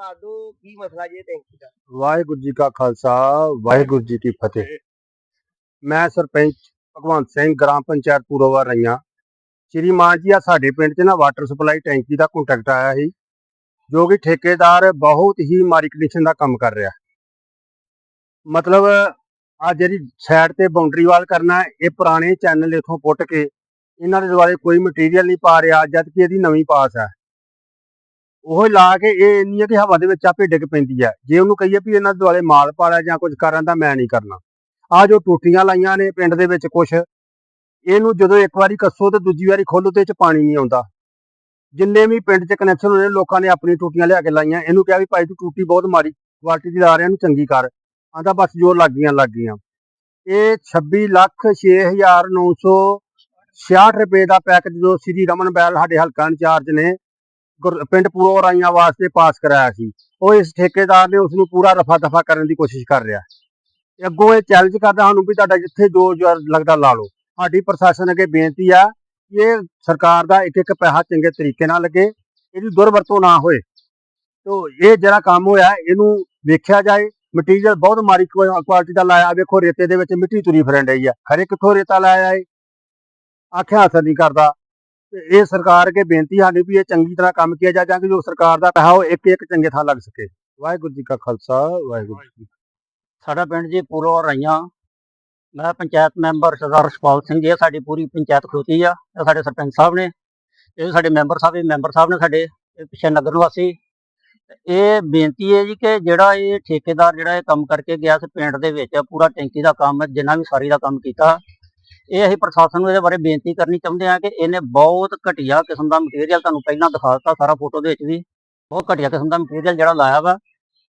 ਦੱਸ ਦਿਓ ਕੀ ਮਸਲਾ ਜੇ ਟੈਂਕੀ ਦਾ ਵਾਹਿਗੁਰੂ ਜੀ ਕਾ ਖਾਲਸਾ, ਵਾਹਿਗੁਰੂ ਜੀ ਕੀ ਫਤਿਹ। ਮੈਂ ਸਰਪੰਚ ਭਗਵੰਤ ਸਿੰਘ, ਗ੍ਰਾਮ ਪੰਚਾਇਤ ਪੂਰੋਵਾ ਰਈਆਂ। ਸ਼੍ਰੀ ਮਾਨ ਜੀ, ਆ ਸਾਡੇ ਪਿੰਡ 'ਚ ਨਾ ਵਾਟਰ ਸਪਲਾਈ ਟੈਂਕੀ ਦਾ ਕੰਟੈਕਟ ਆਇਆ ਸੀ, ਜੋ ਕਿ ਠੇਕੇਦਾਰ ਬਹੁਤ ਹੀ ਮਾੜੀ ਕੰਡੀਸ਼ਨ ਦਾ ਕੰਮ ਕਰ ਰਿਹਾ। ਮਤਲਬ ਆ ਜਿਹੜੀ ਸਾਈਡ ਤੇ ਬਾਉਂਡਰੀ ਵਾਲ ਕਰਨਾ, ਇਹ ਪੁਰਾਣੇ ਚੈਨਲ ਇਥੋਂ ਪੁੱਟ ਕੇ, ਇਹਨਾਂ ਦੇ ਦੁਆਲੇ ਕੋਈ ਮਟੀਰੀਅਲ ਨਹੀਂ ਪਾ ਰਿਹਾ ਜਦ ਕਿ ਇਹਦੀ ਨਵੀਂ ਪਾਸ ਹੈ ਉਹ ਲਾ ਕੇ ਇਹ ਇੰਨੀ ਕਿ ਹਵਾ ਦੇ ਵਿੱਚ ਆਪੇ ਡਿੱਗ ਪੈਂਦੀ ਹੈ ਜੇ ਉਹਨੂੰ ਕਹੀਏ ਵੀ ਇਹਨਾਂ ਦੇ ਦੁਆਲੇ ਮਾਲ ਪਾਲਿਆ ਜਾਂ ਕੁਝ ਕਰਨ ਦਾ ਮੈਂ ਨਹੀਂ ਕਰਨਾ। ਆ ਜੋ ਟੂਟੀਆਂ ਲਾਈਆਂ ਨੇ ਪਿੰਡ ਦੇ ਵਿੱਚ ਕੁਛ, ਇਹਨੂੰ ਜਦੋਂ ਇੱਕ ਵਾਰੀ ਕੱਸੋ ਤੇ ਦੂਜੀ ਵਾਰੀ ਖੋਲੋ ਤੇ ਚ ਪਾਣੀ ਨਹੀਂ ਆਉਂਦਾ। ਜਿੰਨੇ ਵੀ ਪਿੰਡ 'ਚ ਕਨੈਕਸ਼ਨ ਹੋਏ ਲੋਕਾਂ ਨੇ ਆਪਣੀ ਟੂਟੀਆਂ ਲਿਆ ਕੇ ਲਾਈਆਂ। ਇਹਨੂੰ ਕਿਹਾ ਵੀ ਭਾਈ ਤੂੰ ਟੂਟੀ ਬਹੁਤ ਮਾਰੀ ਕੁਆਲਿਟੀ ਦੀ ਲਾ ਰਿਹਾ, ਇਹਨੂੰ ਚੰਗੀ ਕਰ। ਆਂਦਾ ਬਸ ਜੋ ਲੱਗ ਗਈਆਂ ਲੱਗ ਗਈਆਂ। ਇਹ 26 ਲੱਖ 6966 ਰੁਪਏ ਦਾ ਪੈਕੇਜ ਜੋ ਸ੍ਰੀ ਰਮਨ ਬੈਲ ਸਾਡੇ ਹਲਕਾ ਇੰਚਾਰਜ ਨੇ ਪਿੰਡ ਪੂਰੋ ਰਾਈਆਂ ਵਾਸਤੇ ਪਾਸ ਕਰਾਇਆ ਸੀ। ਉਹ ਇਸ ਠੇਕੇਦਾਰ ਨੇ ਉਸ ਨੂੰ ਪੂਰਾ ਰਫਾ ਦਫਾ ਕਰਨ ਦੀ ਕੋਸ਼ਿਸ਼ ਕਰ ਰਿਹਾ। ਅੱਗੋਂ ਇਹ ਚੈਲੰਜ ਕਰਦਾ ਸਾਨੂੰ ਵੀ ਤੁਹਾਡਾ ਜਿੱਥੇ ਜੋ ਲੱਗਦਾ ਲਾ ਲਓ। ਸਾਡੀ ਪ੍ਰਸ਼ਾਸਨ ਅੱਗੇ ਬੇਨਤੀ ਆ ਕਿ ਇਹ ਸਰਕਾਰ ਦਾ ਇੱਕ ਇੱਕ ਪੈਸਾ ਚੰਗੇ ਤਰੀਕੇ ਨਾਲ ਲੱਗੇ, ਇਹਦੀ ਦੁਰਵਰਤੋਂ ਨਾ ਹੋਏ। ਤੋ ਇਹ ਜਿਹੜਾ ਕੰਮ ਹੋਇਆ, ਇਹਨੂੰ ਵੇਖਿਆ ਜਾਏ ਮਟੀਰੀਅਲ ਬਹੁਤ ਮਾੜੀ ਕੁਆਲਿਟੀ ਦਾ ਲਾਇਆ। ਵੇਖੋ ਰੇਤੇ ਦੇ ਵਿੱਚ ਮਿੱਟੀ ਤੁਰੀ ਫਿਰਨ ਡਈ ਆ। ਖਰੇ ਕਿੱਥੋਂ ਰੇਤਾ ਲਾਇਆ ਏ। ਆਖਿਆ ਅਸਰ ਨਹੀਂ ਕਰਦਾ। ਇਹ ਸਰਕਾਰ ਅੱਗੇ ਬੇਨਤੀ ਸਾਡੀ ਵੀ ਇਹ ਚੰਗੀ ਤਰ੍ਹਾਂ ਕੰਮ ਕੀਤਾ ਜਾ ਤਾਂ ਕਿ ਜੋ ਸਰਕਾਰ ਦਾ ਪੈਸਾ ਉਹ ਇੱਕ ਇੱਕ ਚੰਗੇ ਥਾਂ ਲੱਗ ਸਕੇ। ਵਾਹਿਗੁਰੂ ਜੀ ਕਾ ਖਾਲਸਾ, ਵਾਹਿਗੁਰੂ ਜੀ ਸਾਡਾ ਪਿੰਡ ਜੀ ਪੂਰੋ ਰਈਆਂ। ਮੈਂ ਪੰਚਾਇਤ ਮੈਂਬਰ ਸਰਦਾਰ ਰਸ਼ਪਾਲ ਸਿੰਘ ਜੀ ਸਾਡੀ ਪੂਰੀ ਪੰਚਾਇਤ ਖਲੋਤੀ ਆ। ਇਹ ਸਾਡੇ ਸਰਪੰਚ ਸਾਹਿਬ ਨੇ, ਇਹ ਸਾਡੇ ਮੈਂਬਰ ਸਾਹਿਬ ਇਹ ਮੈਂਬਰ ਸਾਹਿਬ ਨੇ ਸਾਡੇ, ਇਹ ਪਿੱਛੇ ਨਗਰ ਨਿਵਾਸੀ। ਇਹ ਬੇਨਤੀ ਹੈ ਜੀ ਕਿ ਜਿਹੜਾ ਇਹ ਠੇਕੇਦਾਰ ਜਿਹੜਾ ਇਹ ਕੰਮ ਕਰਕੇ ਗਿਆ ਸੀ ਪਿੰਡ ਦੇ ਵਿੱਚ, ਪੂਰਾ ਟੈਂਕੀ ਦਾ ਕੰਮ, ਜਿੰਨਾ ਵੀ ਸਾਰੀ ਦਾ ਕੰਮ ਕੀਤਾ ਇਹ ਅਸੀਂ ਪ੍ਰਸ਼ਾਸਨ ਨੂੰ ਇਹਦੇ ਬਾਰੇ ਬੇਨਤੀ ਕਰਨੀ ਚਾਹੁੰਦੇ ਹਾਂ ਕਿ ਇਹਨੇ ਬਹੁਤ ਘਟੀਆ ਕਿਸਮ ਦਾ ਮਟੀਰੀਅਲ ਤੁਹਾਨੂੰ ਪਹਿਲਾਂ ਦਿਖਾ ਦਿੱਤਾ ਸਾਰਾ ਫੋਟੋ ਦੇ ਵਿੱਚ ਵੀ। ਬਹੁਤ ਘਟੀਆ ਕਿਸਮ ਦਾ ਮਟੀਰੀਅਲ ਜਿਹੜਾ ਲਾਇਆ ਵਾ।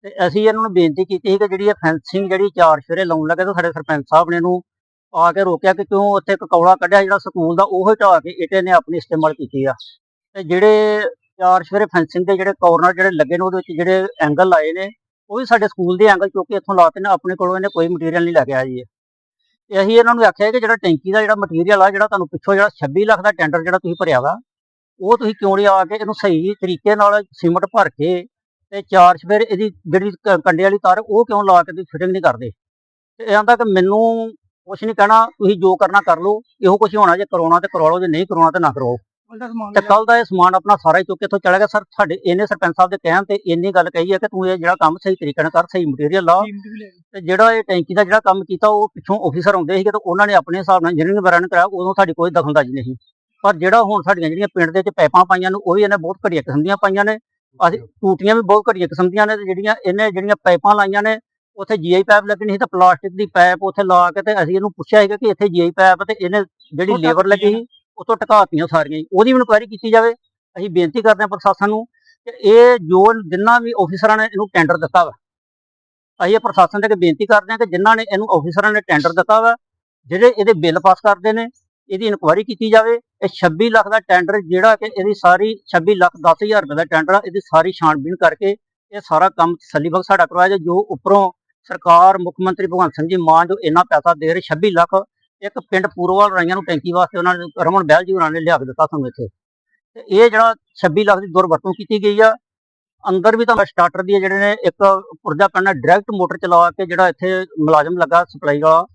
ਤੇ ਅਸੀਂ ਇਹਨਾਂ ਨੂੰ ਬੇਨਤੀ ਕੀਤੀ ਸੀ ਕਿ ਜਿਹੜੀ ਇਹ ਫੈਂਸਿੰਗ ਜਿਹੜੀ ਚਾਰ ਸ਼ੇਰੇ ਲਾਉਣ ਲੱਗੇ ਤਾਂ ਸਾਡੇ ਸਰਪੰਚ ਸਾਹਿਬ ਨੇ ਇਹਨੂੰ ਆ ਕੇ ਰੋਕਿਆ ਕਿ ਕਿਉਂ ਉੱਥੇ ਇੱਕ ਕੌੜਾ ਕੱਢਿਆ ਜਿਹੜਾ ਸਕੂਲ ਦਾ ਉਹ ਢਾਹ ਕੇ ਇਟੇ ਨੇ ਆਪਣੀ ਇਸਤੇਮਾਲ ਕੀਤੀ ਆ। ਤੇ ਜਿਹੜੇ ਚਾਰ ਸ਼ੇਰੇ ਫੈਂਸਿੰਗ ਦੇ ਜਿਹੜੇ ਕੋਰਨਰ ਜਿਹੜੇ ਲੱਗੇ ਨੇ ਉਹਦੇ ਵਿੱਚ ਜਿਹੜੇ ਐਂਗਲ ਲਾਏ ਨੇ, ਉਹ ਵੀ ਸਾਡੇ ਸਕੂਲ ਦੇ ਐਂਗਲ ਚੁੱਕ ਕੇ ਇੱਥੋਂ ਲਾਤੇ ਨੇ ਆਪਣੇ ਕੋਲੋਂ ਇਹਨੇ ਕੋਈ ਮਟੀਰੀਅਲ ਨਹੀਂ ਲੈ ਕੇ ਆਇਆ ਜੀ। ਇਹ। ਅਸੀਂ ਇਹਨਾਂ ਨੂੰ ਆਖਿਆ ਕਿ ਜਿਹੜਾ ਟੈਂਕੀ ਦਾ ਜਿਹੜਾ ਮਟੀਰੀਅਲ ਆ, ਜਿਹੜਾ ਤੁਹਾਨੂੰ ਪਿੱਛੋਂ ਜਿਹੜਾ 26 ਲੱਖ ਦਾ ਟੈਂਡਰ ਜਿਹੜਾ ਤੁਸੀਂ ਭਰਿਆ ਵਾ, ਉਹ ਤੁਸੀਂ ਕਿਉਂ ਨਹੀਂ ਆ ਕੇ ਇਹਨੂੰ ਸਹੀ ਤਰੀਕੇ ਨਾਲ ਸੀਮਟ ਭਰ ਕੇ ਤੇ ਚਾਰ ਸਵੇਰ ਇਹਦੀ ਜਿਹੜੀ ਕ- ਕੰਡੇ ਵਾਲੀ ਤਾਰ, ਉਹ ਕਿਉਂ ਲਾ ਕੇ ਤੁਸੀਂ ਫਿਟਿੰਗ ਨਹੀਂ ਕਰਦੇ? ਤੇ ਇਹ ਆਂਦਾ ਕਿ ਮੈਨੂੰ ਕੁਛ ਨਹੀਂ ਕਹਿਣਾ, ਤੁਸੀਂ ਜੋ ਕਰਨਾ ਕਰ ਲਓ, ਇਹੋ ਕੁਛ ਹੋਣਾ, ਜੇ ਕਰਾਉਣਾ ਤੇ ਕਰਵਾ ਲਓ, ਜੇ ਨਹੀਂ ਕਰਾਉਣਾ ਤੇ ਨਾ ਕਰਾਓ ਤੇ ਕੱਲ ਦਾ ਇਹ ਸਮਾਨ ਆਪਣਾ ਸਾਰਾ ਹੀ ਚੁੱਕ ਕੇ ਇੱਥੋਂ ਚਲਾ ਗਿਆ। ਸਰ ਸਾਡੇ ਇਹਨੇ ਸਰਪੰਚ ਸਾਹਿਬ ਦੇ ਕਹਿਣ ਤੇ ਇੰਨੀ ਗੱਲ ਕਹੀ ਹੈ ਕਿ ਤੂੰ ਇਹ ਜਿਹੜਾ ਕੰਮ ਸਹੀ ਤਰੀਕੇ ਨਾਲ ਕਰ ਸਹੀ ਮਟੀਰੀਅਲ ਲਾ। ਤੇ ਜਿਹੜਾ ਇਹ ਟੈਂਕੀ ਦਾ ਜਿਹੜਾ ਕੰਮ ਕੀਤਾ ਉਹ ਪਿੱਛੋਂ ਆਫੀਸਰ ਆਉਂਦੇ ਸੀਗੇ ਤੇ ਉਹਨਾਂ ਨੇ ਆਪਣੇ ਹਿਸਾਬ ਨਾਲ ਇੰਜੀਨੀਅਰਿੰਗ ਵਗੈਰਾ ਨੇ ਕਰਾਇਆ ਉਦੋਂ ਸਾਡੀ ਕੋਈ ਦਖਲਅੰਦਾਜ਼ੀ ਨਹੀਂ। ਪਰ ਜਿਹੜਾ ਹੁਣ ਸਾਡੀਆਂ ਜਿਹੜੀਆਂ ਪਿੰਡ ਦੇ ਵਿੱਚ ਪਾਈਪਾਂ ਪਾਈਆਂ ਨੂੰ ਉਹ ਵੀ ਇਹਨੇ ਬਹੁਤ ਘਟੀਆ ਕਿਸਮ ਦੀਆਂ ਪਾਈਆਂ ਨੇ। ਅਸੀਂ ਟੂਟੀਆਂ ਵੀ ਬਹੁਤ ਘਟੀਆ ਕਿਸਮ ਦੀਆਂ ਨੇ ਤੇ ਜਿਹੜੀਆਂ ਇਹਨੇ ਜਿਹੜੀਆਂ ਪਾਈਪਾਂ ਲਾਈਆਂ ਨੇ ਉੱਥੇ ਜੀਆਈ ਪਾਈਪ ਲੱਗਣੀ ਸੀ ਤਾਂ ਪਲਾਸਟਿਕ ਦੀ ਪਾਈਪ ਉੱਥੇ ਲਾ ਕੇ ਤੇ ਅਸੀਂ ਇਹਨੂੰ ਪੁੱਛਿਆ ਸੀਗਾ ਕਿ ਇੱਥੇ ਜੀਆਈ ਪਾਈਪ ਤੇ ਇਹਨੇ ਜਿਹੜੀ ਲੇਬਰ ਲੱਗੀ ਸੀ। ਉਤੋਂ ਟਕਾਤੀਆਂ ਸਾਰੀਆਂ ਹੀ। ਉਹਦੀ ਵੀ ਇਨਕੁਆਇਰੀ ਕੀਤੀ ਜਾਵੇ। ਅਸੀਂ ਬੇਨਤੀ ਕਰਦੇ ਹਾਂ ਪ੍ਰਸ਼ਾਸਨ ਨੂੰ ਕਿ ਇਹ ਜੋ ਜਿੰਨਾ ਵੀ ਆਫੀਸਰਾਂ ਨੇ ਇਹਨੂੰ ਟੈਂਡਰ ਦਿੱਤਾ ਵਾ। ਅਸੀਂ ਇਹ ਪ੍ਰਸ਼ਾਸਨ ਦੇ ਅੱਗੇ ਬੇਨਤੀ ਕਰਦੇ ਹਾਂ ਕਿ ਜਿਨ੍ਹਾਂ ਨੇ ਇਹਨੂੰ ਆਫੀਸਰਾਂ ਨੇ ਟੈਂਡਰ ਦਿੱਤਾ ਵਾ, ਜਿਹੜੇ ਇਹਦੇ ਬਿੱਲ ਪਾਸ ਕਰਦੇ ਨੇ, ਇਹਦੀ ਇਨਕੁਆਇਰੀ ਕੀਤੀ ਜਾਵੇ। ਇਹ 26 ਲੱਖ ਦਾ ਟੈਂਡਰ ਜਿਹੜਾ ਕਿ ਇਹਦੀ ਸਾਰੀ 26 ਲੱਖ 10000 ਰੁਪਏ ਦਾ ਟੈਂਡਰ ਆ, ਇਹਦੀ ਸਾਰੀ ਛਾਣਬੀਣ ਕਰਕੇ ਇਹ ਸਾਰਾ ਕੰਮ ਤਸੱਲੀ ਸਾਡਾ ਕਰਵਾਇਆ ਜਾਏ, ਜੋ ਉੱਪਰੋਂ ਸਰਕਾਰ, ਮੁੱਖ ਮੰਤਰੀ ਭਗਵੰਤ ਸਿੰਘ ਜੀ ਮਾਨ ਜੋ ਇੰਨਾ ਪੈਸਾ ਦੇ ਰਹੇ 26 ਲੱਖ ਇੱਕ ਪਿੰਡ ਪੂਰਵਾਲ ਰਾਈਆਂ ਨੂੰ ਟੈਂਕੀ ਵਾਸਤੇ ਉਹਨਾਂ ਨੇ ਰਮਨ ਬਹਿਲ ਜੀ ਉਹਨਾਂ ਨੇ ਲਿਆ ਕੇ ਦਿੱਤਾ ਸਾਨੂੰ ਇੱਥੇ। ਤੇ ਇਹ ਜਿਹੜਾ 26 ਲੱਖ ਦੀ ਦੁਰਵਰਤੋਂ ਕੀਤੀ ਗਈ ਆ, ਅੰਦਰ ਵੀ ਤਾਂ ਸਟਾਰਟਰ ਦੀ ਜਿਹੜੇ ਨੇ ਇੱਕ ਪੁਰਜਾ ਪੈਣਾ ਡਾਇਰੈਕਟ ਮੋਟਰ ਚਲਾ ਕੇ ਜਿਹੜਾ ਇੱਥੇ ਮੁਲਾਜ਼ਮ ਲੱਗਾ ਸਪਲਾਈ ਵਾਲਾ,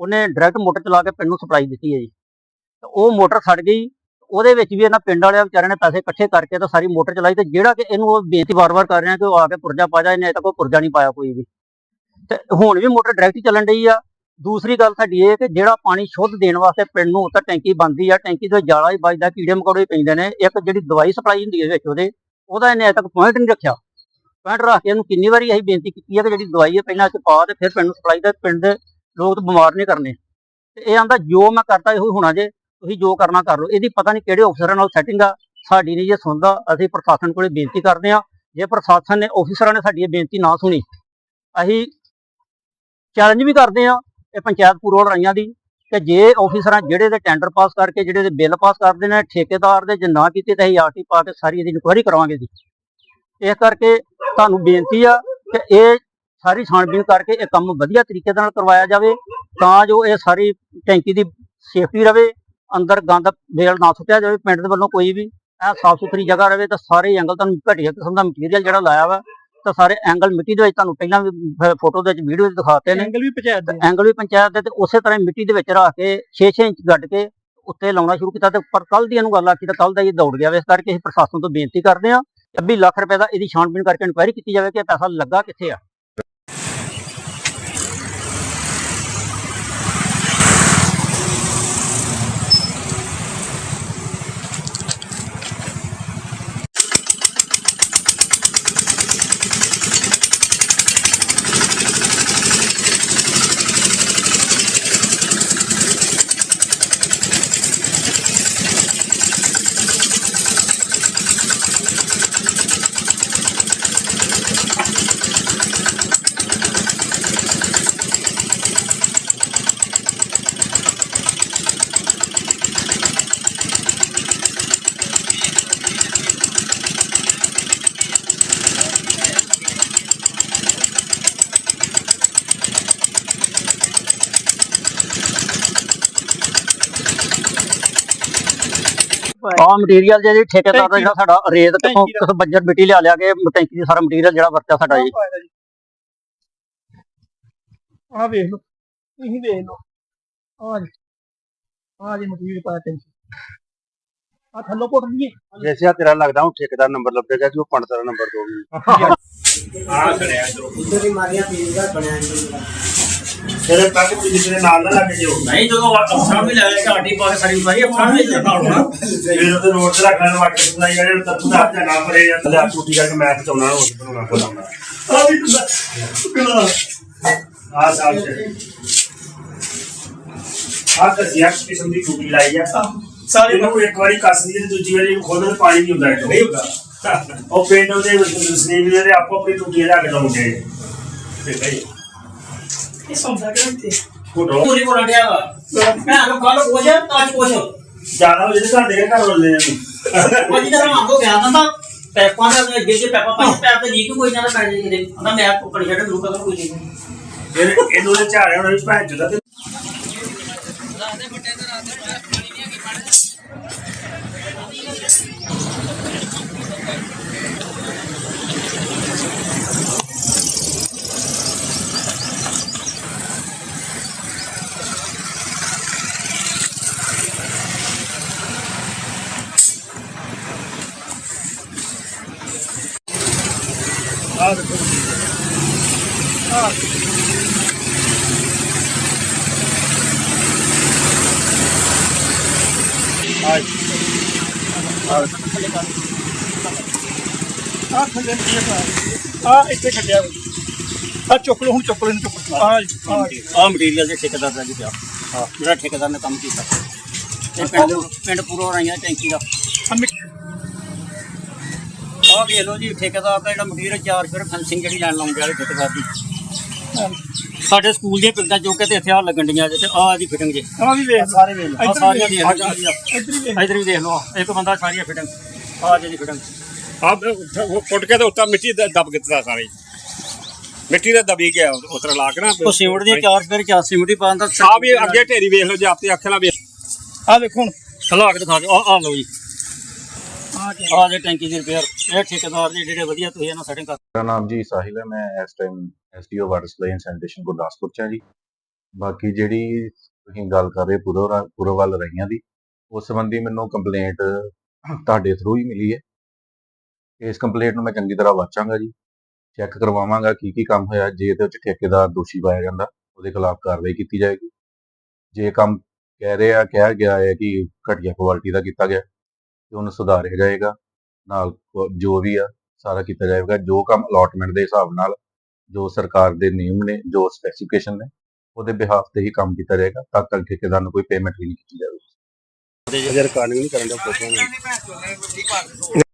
ਉਹਨੇ ਡਾਇਰੈਕਟ ਮੋਟਰ ਚਲਾ ਕੇ ਪਿੰਡ ਨੂੰ ਸਪਲਾਈ ਦਿੱਤੀ ਹੈ ਜੀ। ਤੇ ਉਹ ਮੋਟਰ ਸੜ ਗਈ, ਉਹਦੇ ਵਿੱਚ ਵੀ ਇਹਨਾਂ ਪਿੰਡ ਵਾਲਿਆਂ ਵਿਚਾਰਿਆਂ ਨੇ ਪੈਸੇ ਇਕੱਠੇ ਕਰਕੇ ਤਾਂ ਸਾਰੀ ਮੋਟਰ ਚਲਾਈ ਤੇ ਜਿਹੜਾ ਕਿ ਇਹਨੂੰ ਉਹ ਬੇਨਤੀ ਵਾਰ-ਵਾਰ ਕਰ ਰਿਹਾ ਕਿ ਉਹ ਆ ਕੇ ਪੁਰਜਾ ਪਾ ਜਾ ਇਹਨੇ ਅਜੇ ਕੋਈ ਪੁਰਜਾ ਨਹੀਂ ਪਾਇਆ ਕੋਈ ਵੀ। ਤੇ ਹੁਣ ਵੀ ਮੋਟਰ ਡਾਇਰੈਕਟ ਹੀ ਚੱਲਣ ਡਈ ਆ ਦੂਸਰੀ ਗੱਲ ਸਾਡੀ ਇਹ ਕਿ ਜਿਹੜਾ ਪਾਣੀ ਸ਼ੁੱਧ ਦੇਣ ਵਾਸਤੇ ਪਿੰਡ ਨੂੰ ਤਾਂ ਟੈਂਕੀ ਬੰਦੀ ਆ, ਟੈਂਕੀ ਤੋਂ ਜਾਲਾ ਹੀ ਵੱਜਦਾ, ਕੀੜੇ ਮਕੌੜੇ ਪੈਂਦੇ ਨੇ, ਇੱਕ ਜਿਹੜੀ ਦਵਾਈ ਸਪਲਾਈ ਹੁੰਦੀ ਹੈ ਵਿੱਚ ਉਹਦੇ, ਉਹਦਾ ਇਹਨੇ ਅਜੇ ਤੱਕ ਪੁਆਇੰਟ ਨਹੀਂ ਰੱਖਿਆ। ਪੁਆਇੰਟ ਰੱਖ ਕੇ ਇਹਨੂੰ ਕਿੰਨੀ ਵਾਰੀ ਅਸੀਂ ਬੇਨਤੀ ਕੀਤੀ ਹੈ ਕਿ ਜਿਹੜੀ ਦਵਾਈ ਹੈ ਪਹਿਲਾਂ ਚ ਪਾ ਤੇ ਫਿਰ ਪਿੰਡ ਨੂੰ ਸਪਲਾਈ ਦੇ, ਪਿੰਡ ਦੇ ਲੋਕ ਤਾਂ ਬਿਮਾਰ ਨਹੀਂ ਕਰਨੇ। ਤੇ ਇਹ ਆਂਦਾ ਜੋ ਮੈਂ ਕਰਤਾ ਇਹੋ ਹੀ ਹੋਣਾ ਜੇ, ਤੁਸੀਂ ਜੋ ਕਰਨਾ ਕਰ ਲਓ। ਇਹਦੀ ਪਤਾ ਨਹੀਂ ਕਿਹੜੇ ਅਫਸਰਾਂ ਨਾਲ ਸੈਟਿੰਗ ਆ, ਸਾਡੀ ਨਹੀਂ ਜੇ ਸੁਣਦਾ, ਅਸੀਂ ਪ੍ਰਸ਼ਾਸਨ ਕੋਲੇ ਬੇਨਤੀ ਕਰਦੇ ਆ ਜੇ ਪ੍ਰਸ਼ਾਸਨ ਨੇ ਅਫਸਰਾਂ ਨੇ ਸਾਡੀ ਇਹ ਬੇਨਤੀ ਨਾ ਸੁਣੀ, ਅਸੀਂ ਚੈਲੰਜ ਵੀ ਕਰਦੇ ਆ ਇਹ ਪੰਚਾਇਤ ਪੂਰਵ ਰਾਈਆਂ ਦੀ ਕਿ ਜੇ ਆਫੀਸਰਾਂ ਜਿਹੜੇ ਦੇ ਟੈਂਡਰ ਪਾਸ ਕਰਕੇ, ਜਿਹੜੇ ਦੇ ਬਿੱਲ ਪਾਸ ਕਰਦੇ ਨੇ, ਠੇਕੇਦਾਰ ਦੇ ਜੇ ਨਾ ਕੀਤੇ ਤਾਂ ਅਸੀਂ ਆਰਟੀ ਪਾ ਕੇ ਸਾਰੀ ਇਹਦੀ ਇਨਕੁਆਇਰੀ ਕਰਾਵਾਂਗੇ ਜੀ। ਇਸ ਕਰਕੇ ਤੁਹਾਨੂੰ ਬੇਨਤੀ ਆ ਕਿ ਇਹ ਸਾਰੀ ਛਾਣਬੀਣ ਕਰਕੇ ਇਹ ਕੰਮ ਵਧੀਆ ਤਰੀਕੇ ਦੇ ਨਾਲ ਕਰਵਾਇਆ ਜਾਵੇ, ਤਾਂ ਜੋ ਇਹ ਸਾਰੀ ਟੈਂਕੀ ਦੀ ਸੇਫਟੀ ਰਵੇ, ਅੰਦਰ ਗੰਦ ਵੇਲ ਨਾ ਸੁੱਟਿਆ ਜਾਵੇ, ਪਿੰਡ ਦੇ ਵੱਲੋਂ ਕੋਈ ਵੀ ਐ ਸਾਫ਼ ਸੁਥਰੀ ਜਗ੍ਹਾ ਰਵੇ ਤਾਂ ਸਾਰੇ ਐਂਗਲ ਤੁਹਾਨੂੰ ਘਟੀਆ ਕਿਸਮ ਦਾ ਮਟੀਰੀਅਲ ਜਿਹੜਾ ਲਾਇਆ ਵਾ ਤੇ ਸਾਰੇ ਐਂਗਲ ਮਿੱਟੀ ਦੇ ਵਿੱਚ ਤੁਹਾਨੂੰ ਪਹਿਲਾਂ ਵੀ ਫੋਟੋ ਦੇ ਵਿੱਚ ਵੀਡੀਓ ਵਿੱਚ ਦਿਖਾਤੇ ਨੇ। ਐਂਗਲ ਵੀ ਪੰਚਾਇਤ ਦੇ ਐਂਗਲ ਵੀ ਪੰਚਾਇਤ ਦੇ ਤੇ ਉਸੇ ਤਰ੍ਹਾਂ ਹੀ ਮਿੱਟੀ ਦੇ ਵਿੱਚ ਰੱਖ ਕੇ 6-6 ਇੰਚ ਗੱਡ ਕੇ ਉੱਤੇ ਲਾਉਣਾ ਸ਼ੁਰੂ ਕੀਤਾ ਤੇ ਪਰ ਕੱਲ ਦੀ ਇਹਨੂੰ ਗੱਲ ਆਖੀ ਤਾਂ ਕੱਲ ਦਾ ਇਹ ਦੌੜ ਗਿਆ। ਵੇ ਇਸ ਕਰਕੇ ਅਸੀਂ ਪ੍ਰਸ਼ਾਸਨ ਤੋਂ ਬੇਨਤੀ ਕਰਦੇ ਹਾਂ ਕਿ 20 ਲੱਖ ਰੁਪਏ ਦਾ ਇਹਦੀ ਛਾਣਬੀਣ ਕਰਕੇ ਇਨਕੁਆਇਰੀ ਕੀਤੀ ਜਾਵੇ ਕਿ ਪੈਸਾ ਲੱਗਾ ਕਿੱਥੇ ਆ। ਆ ਮਟੀਰੀਅਲ ਜਿਹੜੀ ਠੇਕੇਦਾਰ ਦਾ ਜਿਹੜਾ ਸਾਡਾ ਰੇਤ ਕਿਥੋਂ। ਕਿਥੋਂ ਬੱਜਰ ਮਿੱਟੀ ਲਿਆ ਲਿਆ ਕੇ ਟੈਂਕੀ ਦੀ ਸਾਰਾ ਮਟੀਰੀਅਲ ਜਿਹੜਾ ਵਰਤਿਆ ਸਾਡਾ ਜੀ। ਆ ਵੇਖ ਲਓ। ਤੁਸੀਂ ਵੇਖ ਲਓ। ਆ ਜੀ। ਆ ਜੀ ਮਟੀਰੀਅਲ ਪਾਇਆ ਟੈਂਕੀ ਆ ਥੱਲੋਂ ਪੁੱਟ ਦਈਏ। ਜੈਸੇ ਆ ਤੇਰਾ ਲੱਗਦਾ ਹੁਣ ਠੇਕੇਦਾਰ ਨੰਬਰ ਲੱਭੇਗਾ ਕਿ ਉਹ ਪੰਡਤ ਦਾ ਨੰਬਰ ਦੋ ਇੱਧਰ ਦੀ ਮਾਰੀਆਂ ਪੀਰ ਦਾ ਬਣਿਆ ਨਹੀਂ। ਤੇਰੇ ਤੱਕ ਵੀ ਕਿਸੇ ਨਾਲ ਨਾ ਲੱਗ ਜਿਓ। ਨਹੀਂ ਜਦੋਂ ਅਫਸਰ ਵੀ ਲੈ ਕੇ ਆਡੀ ਪਾ ਕੇ ਸਾਰੀ ਵਾਰੀ ਅਫਸਰ ਵੀ ਲੈਣਾ ਹੋਣਾ ਫਿਰ ਉਹਦੇ ਰੋਡ ਤੇ ਰੱਖ ਲੈਣ ਵਾਟ ਕੇ ਸੁਣਾਈ ਜਿਹੜੇ ਤੱਤੂ ਦਾ ਝਗਾ ਭਰੇ ਜਾਂ ਥੱਲੇ ਟੂਟੀ ਕਰਕੇ ਮੈਂ ਖਚਾਉਣਾ ਹੋਰ ਬਣਾਉਣਾ ਕੋਲਾਉਣਾ ਆ ਵੀ ਤੁਲਾ ਆ ਸਾਲ ਸੇ ਆ ਕਸੀਆ ਕਿਸਮ ਦੀ ਟੂਟੀ ਲਾਈ ਆ। ਸਾਰੇ ਨੂੰ ਇੱਕ ਵਾਰੀ ਕੱਸ ਦੀ ਤੇ ਦੂਜੀ ਵਾਰੀ ਖੋਲਣ ਤੇ ਪਾਣੀ ਨਹੀਂ ਹੁੰਦਾ ਇਹ ਨਹੀਂ ਹੁੰਦਾ। ਉਹ ਪਿੰਡ ਉਹਦੇ ਸਨੀਵ ਦੇ ਆਪੋ ਆਪਣੀ ਟੂਟੀ ਲਾ ਕੇ ਲਾਉਂਦੇ ਤੇ ਕਈ ਇਹ ਸੌਂਦਾ ਕਿਹਦੇ ਫੋਟੋ ਪੂਰੀ ਕੋਲ ਡਿਆ ਮੈਂ ਆ ਕੱਲ ਕੋਸ਼ ਤਾਂ ਕੋਸ਼ ਜ਼ਿਆਦਾ ਜਿਹੜੇ ਸਾਡੇ ਘਰ ਵਾਲੇ ਨੇ ਕੋਈ ਨਾ ਮੰਗੋ ਗਿਆ ਤਾਂ ਪੈਪਾਂ ਦਾ ਅੱਗੇ ਜੇ ਪੈਪਾਂ ਪਾਣੀ ਪੈਪ ਤੇ ਲੀਕ ਕੋਈ ਨਾ ਪੈ ਜਾਏ ਕਿਤੇ ਕਹਿੰਦਾ ਮੈਂ ਉੱਪਰ ਛੱਡ ਮੈਨੂੰ ਕਦੋਂ ਕੋਈ ਨਹੀਂ। ਇਹ ਇਹਨੂੰ ਦੇ ਝਾੜਿਆ ਉਹਨਾਂ ਵਿੱਚ ਭੈਣ ਚੋਦਾ ਤੇ ਆ ਥੱਲੇ ਕੀ ਆ ਇੱਥੇ ਖੱਡਿਆ ਆ ਚੁੱਕ ਲਓ ਹੁਣ ਚੁੱਕ ਲਓ ਇਹਨੂੰ ਚੁੱਕ ਲਓ। ਆ ਜੀ, ਆ ਜੀ। ਆ ਮਟੀਰੀਅਲ ਦੇ ਠੇਕੇਦਾਰ ਦਾ ਜੀ ਪਿਆ ਹਾਂ ਜਿਹੜਾ ਠੇਕੇਦਾਰ ਨੇ ਕੰਮ ਕੀਤਾ ਇਹ ਪਿੰਡ ਪਿੰਡ ਪੂਰਾ ਰਾਈਆਂ ਟੈਂਕੀ ਦਾ ਆ ਮਿੱਟੀ ਆਹ ਵੇਖ ਲਓ ਜੀ ਠੇਕੇਦਾਰ ਦਾ ਜਿਹੜਾ ਮਟੀਰੀਅਲ ਚਾਰ ਫਿਰ ਫੈਂਸਿੰਗ ਜਿਹੜੀ ਲੈਣ ਲਾਉਂਦੇ ਵਾਲੇ ਠੇਕੇਦਾਰ ਦੀ ਸਾਡੇ ਸਕੂਲ ਦੀਆਂ ਪਿੰਡਾਂ ਚੋਂ ਕੇ ਤੇ ਇੱਥੇ ਆ ਲੱਗਣ ਡੀਆਂ ਜੇ ਤੇ ਆਹ ਦੀ ਫਿਟਿੰਗ ਜੇ। ਆ ਵੀ ਵੇਖ ਸਾਰੇ ਵੇਖ ਆ ਸਾਰੀਆਂ ਲਓ ਜੀ। ਇੱਧਰ ਹੀ ਵੇਖ ਇਧਰ ਵੀ ਦੇਖ ਲਓ ਇੱਕ ਬੰਦਾ ਸਾਰੀਆਂ ਫਿਟਿੰਗ ਆਹ ਜਿਹੜੀ ਫਿਟਿੰਗ ਆ ਫੁੱਟ ਕੇ ਤੇ ਉੱਤਾ ਮਿੱਟੀ ਦ- ਦਬ ਦਿੱਤਾ ਸਾਰੀ ਮਿੱਟੀ ਦਾ ਦਬੀ ਗਿਆ ਉਤਰ ਲਾ ਕੇ ਨਾ। ਉਹ ਸੀਮਟ ਦੀਆਂ ਚਾਰ ਫਿਰ ਚਾਰ ਸੀਮਟ ਹੀ ਪਾਉਂਦਾ ਆ ਵੀ ਅੱਗੇ ਢੇਰੀ ਵੇਖ ਲਓ ਜੇ ਆਪੇ ਅੱਖ ਨਾਲ ਵੇਖ। ਆ ਵੇਖੋ ਹੁਣ। ਹਲਾ ਕੇ ਦਿਖਾ ਦਿਓ ਆਹ ਆਹ ਲਓ ਆ ਜੀ। ਆਹ ਜੇ ਟੈਂਕੀ ਦੀ ਰਿਪੇਅਰ ਇਹ ਠੇਕੇਦਾਰ ਦੇ ਜਿਹੜੇ ਵਧੀਆ ਤੁਸੀਂ ਇਹਨਾਂ ਸੈਟਿੰਗ ਕਰ ਮੇਰਾ ਨਾਮ ਜੀ ਸਾਹਿਲ ਹੈ, ਮੈਂ ਇਸ time SDO water supply and sanitation Gurdaspur ਚ ਹਾਂ ਜੀ। ਬਾਕੀ ਜਿਹੜੀ ਤੁਸੀਂ ਗੱਲ ਕਰ ਰਹੇ ਪੂਰਵ ਪੂਰਵ ਰਹੀਆਂ ਦੀ, ਉਸ ਸੰਬੰਧੀ ਮੈਨੂੰ ਕੰਪਲੇਂਟ ਤੁਹਾਡੇ ਥਰੂ ਹੀ ਮਿਲੀ ਹੈ। ਇਸ ਕੰਪਲੇਂਟ ਨੂੰ ਮੈਂ ਚੰਗੀ ਤਰ੍ਹਾਂ ਵਾਚਾਂਗਾ ਜੀ ਚੈੱਕ ਕਰਵਾਵਾਂਗਾ ਕੀ ਕੀ ਕੰਮ ਹੋਇਆ, ਜੇ ਇਹਦੇ ਵਿੱਚ ਠੇਕੇਦਾਰ ਦੋਸ਼ੀ ਪਾਇਆ ਜਾਂਦਾ, ਉਹਦੇ ਖਿਲਾਫ ਕਾਰਵਾਈ ਕੀਤੀ ਜਾਏਗੀ। ਜੇ ਕੰਮ ਕਹਿ ਰਿਹਾ, ਕਿਹਾ ਗਿਆ ਹੈ ਕਿ ਘਟੀਆ ਕੁਆਲਿਟੀ ਦਾ ਕੀਤਾ ਗਿਆ ਤੇ ਉਹਨੂੰ ਸੁਧਾਰਿਆ ਜਾਏਗਾ। ਨਾਲ ਜੋ ਵੀ ਆ, ਸਾਰਾ ਕੀਤਾ ਜਾਏਗਾ। ਜੋ ਕੰਮ ਅਲਾਟਮੈਂਟ ਦੇ ਹਿਸਾਬ ਨਾਲ, ਜੋ ਸਰਕਾਰ ਦੇ ਨਿਯਮ ਨੇ, ਜੋ ਸਪੈਸੀਫਿਕੇਸ਼ਨ ਨੇ, ਉਹਦੇ ਬਿਹਾਫ ਤੇ ਹੀ ਕੰਮ ਕੀਤਾ ਜਾਏਗਾ। ਤਾਂ ਤੱਕ ਠੇਕੇਦਾਰ ਨੂੰ ਕੋਈ ਪੇਮੈਂਟ ਵੀ ਨਹੀਂ ਕੀਤੀ ਜਾਵੇਗੀ। ਅਜੇ ਰਿਕਾਰਡਿੰਗ ਨਹੀਂ ਕਰਨ ਦਾ ਫੋਟੋ